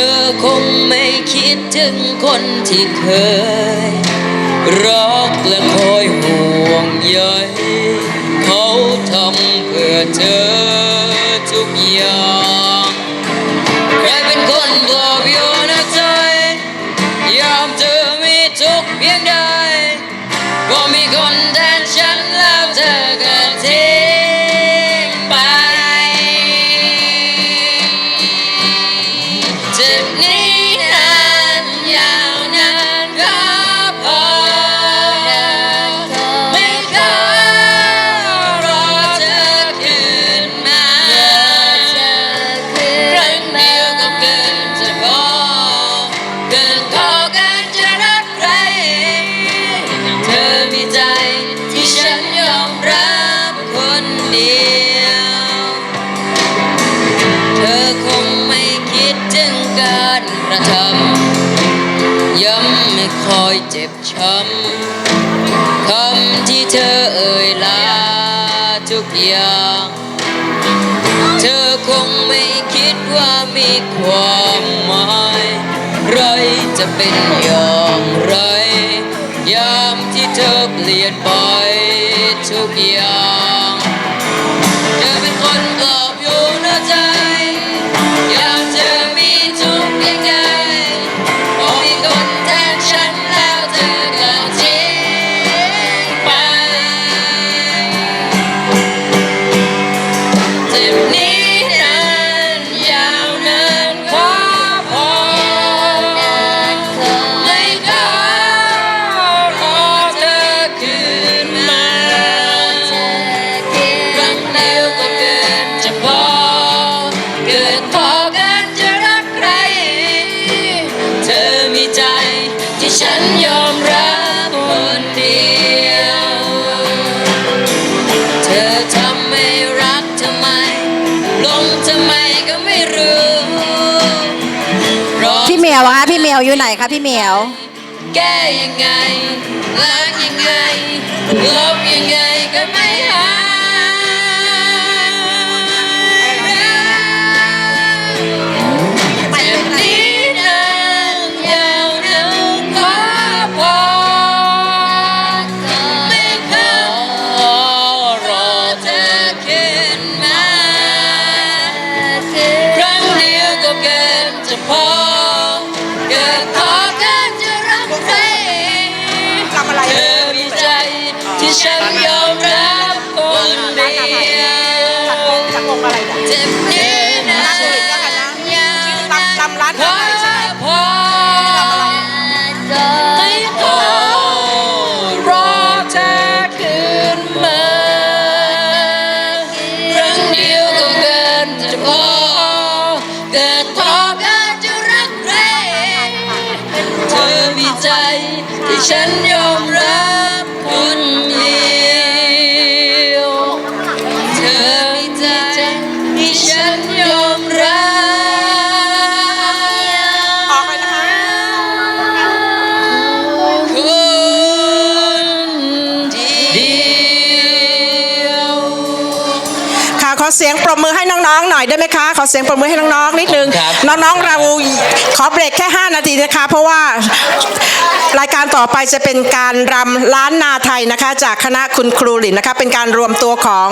ธอคงไม่คิดถึงคนที่เคย รักและคอยห่วงใยเขาทำเพื่อเธอทุกอย่าง ใครเป็นคนปลอบยน ใจที่ฉันยอมรับคนเดียว เธอคงไม่คิดถึงการกระทำย้ำไม่คอยเจ็บช้ำคำที่เธอเอ่ยลาทุกอย่าง เธอคงไม่คิดว่ามีความหมาย ไรจะเป็นอย่างไรยามที่เธอเปลี่ยนไปทุกอย่างเธอเป็นคนปลอบโยนหัวใจ อยามเธอมีทุกข์เพียงใดพอมีคนแทนฉันแล้วเธอก็ทิ้งไปเจ็บนี้ เกินพอกันจะรักใคร เธอมีใจที่ฉันยอมรับคนเดียว เธอทำไม่รักทำไม ลงทำไมก็ไม่รู้รอพี่เหมียวอะคะพี่เหมียวอยู่ไหนคะพี่เหมียว แก้ยังไงล้างยังไงลบยังไงก็ไม่ จักรวงอะไรเนี่ยเจ็บนี้นานยาวนานลำร้านขอพอไม่ขอรอเธอคืนมาครั้งเดียวก็เกินจะพอเกิดพอเกันจะรักใครเธอมีใจที่ฉันยอม ขอเสียงปรบมือให้น้องๆหน่อยได้ไหมคะ ขอเสียงปรบมือให้น้องๆนิดนึงครับน้องๆเราขอเบรกแค่ 5 นาทีนะคะ เพราะว่ารายการต่อไปจะเป็นการรำล้านนาไทยนะคะ จากคณะคุณครูหลินนะคะ เป็นการรวมตัวของ